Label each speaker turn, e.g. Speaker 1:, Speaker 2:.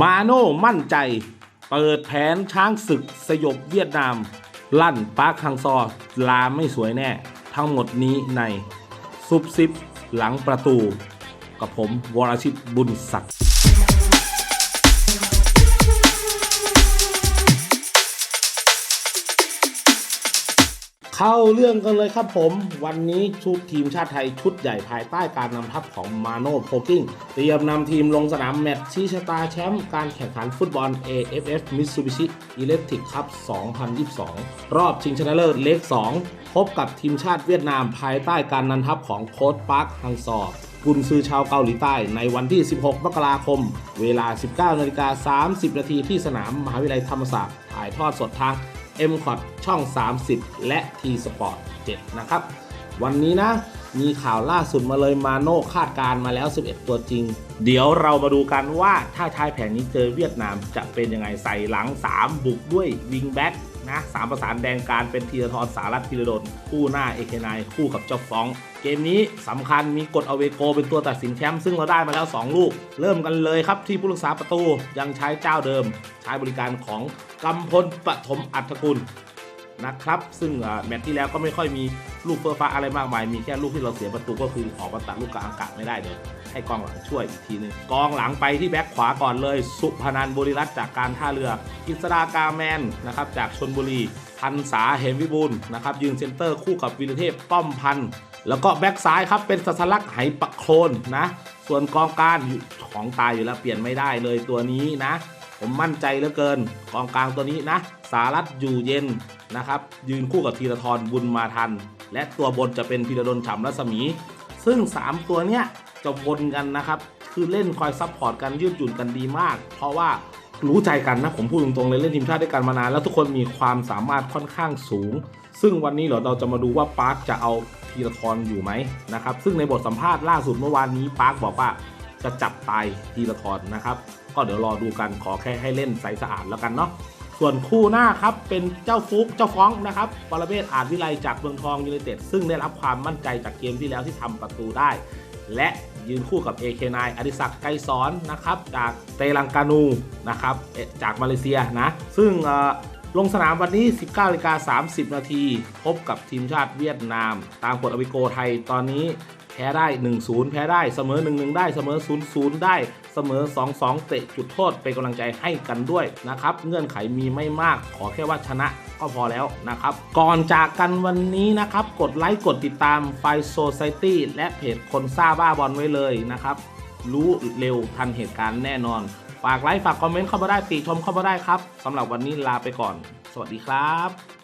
Speaker 1: มาโน่มั่นใจ เปิดแผนช้างศึกสยบเวียดนาม ลั่นปาร์คฮังซอลาไม่สวยแน่ ทั้งหมดนี้ในซุปซิปหลังประตู กับผมวรชิตบุญศักดิ์ เข้าเรื่องกันเลยครับผม วันนี้ชุดทีมชาติไทยชุดใหญ่ภายใต้การนำทัพของมาโน่โพกิ้งเตรียมนำทีมลงสนามแมตช์ชี้ชะตาแชมป์การแข่งขันฟุตบอล AFF Mitsubishi Electric Cup 2022 รอบชิงชนะเลิศเล็ก2พบกับทีมชาติเวียดนามภายใต้การนำทัพของโค้ชปาร์คฮังซอกุนซือชาวเกาหลีใต้ในวันที่ 16 มกราคม เวลา 19นาฬิกา30 นาทีที่สนามมหาวิทยาลัยธรรมศาสตร์ถ่ายทอดสดทาง m c o t ช่อง 30 และ T Sport 7 นะครับ วันนี้นะ มีข่าวล่าสุดมาเลยมาโน่คาดการมาแล้ว 11 ตัวจริง เดี๋ยวเรามาดูกันว่าถ้าชายแผนนี้เจอเวียดนามจะเป็นยังไงใส่หลัง 3 บุกด้วยวิงแบ็กนะสามประสานแดงการเป็นธีรทรสารัตธีรดลคู่หน้าเอเคนายคู่กับเจ้าฟอง เกมนี้สำคัญมีกฎอเวโกเป็นตัวตัดสินแชมป์ซึ่งเราได้มาแล้ว 2 ลูก เริ่มกันเลยครับที่ผู้รักษาประตูยังใช้เจ้าเดิม ใช้บริการของกำพลปฐมอัฐกุล นะครับ ซึ่งแมตช์ที่แล้วก็ไม่ค่อยมีลูกเฟื่อฟ้าอะไรมากมาย มีแค่ลูกที่เราเสียประตูก็คือออกมาตัดลูกกลางอากาศไม่ได้เดี๋ยวให้กองหลังช่วยอีกทีนึงกองหลังไปที่แบ็คขวาก่อนเลย สุพนันท์บริรัตน์จากการท่าเรือ อิสรากาแมนนะครับจากชนบุรี พันษาเหมวิบูลนะครับยืนเซนเตอร์คู่กับวิรเทพป้อมพันธ์แล้วก็แบ็คซ้ายครับเป็นสัสลักษ์ไหปะโคลนนะ ส่วนกองกลางอยู่ของตายอยู่แล้วเปลี่ยนไม่ได้เลยตัวนี้นะ ผมมั่นใจเหลือเกิน กองกลางตัวนี้นะ สารัตอยู่เย็น นะครับ ยืนคู่กับธีรทรบุญมาทัน และตัวบนจะเป็นพีรดลฉ่ำรัศมี ซึ่ง 3 ตัวเนี้ยจะวนกันนะครับ คือเล่นคอยซับพอร์ตกันยืดหยุ่นกันดีมาก เพราะว่ารู้ใจกันนะ ผมพูดตรงๆเลยเล่นทีมชาติด้วยกันมานาน แล้วทุกคนมีความสามารถค่อนข้างสูง ซึ่งวันนี้เหรอเราจะมาดูว่าปาร์คจะเอาธีรทรอยู่ไหมนะครับ ซึ่งในบทสัมภาษณ์ล่าสุดเมื่อวานนี้ปาร์คบอกว่าจะจับตายทีละทรนะครับ ก็เดี๋ยวรอดูกันขอแค่ให้เล่นใสสะอาดแล้วกันเนาะ ส่วนคู่หน้าครับเป็นเจ้าฟุกเจ้าฟ้องนะครับปรเมศอาจวิไลจากเมืองทองยูไนเต็ดซึ่งได้รับความมั่นใจจากเกมที่แล้วที่ทำประตูได้ และยืนคู่กับ AK9 อดิศักดิ์ไกรสอนนะครับจากเตลังกานูนะครับจากมาเลเซียนะ ซึ่งลงสนามวันนี้ 19นาฬิกา30 นาที พบกับทีมชาติเวียดนาม ตามกฎอวิโกไทยตอนนี้ แพ้ได้ 1-0 แพ้ได้เสมอ 1-1 ได้เสมอ 0-0 ได้เสมอ 2-2 เตะจุดโทษเป็นกำลังใจให้กันด้วยนะครับ เงื่อนไขมีไม่มาก ขอแค่ว่าชนะก็พอแล้วนะครับ ก่อนจากกันวันนี้นะครับ กดไลค์กดติดตามไฟโซไซตี้และเพจคนซ่าบ้าบอลไว้เลยนะครับ รู้เร็วทันเหตุการณ์แน่นอน ฝากไลค์ฝากคอมเมนต์เข้ามาได้ติชมเข้ามาได้ครับสำหรับวันนี้ลาไปก่อน สวัสดีครับ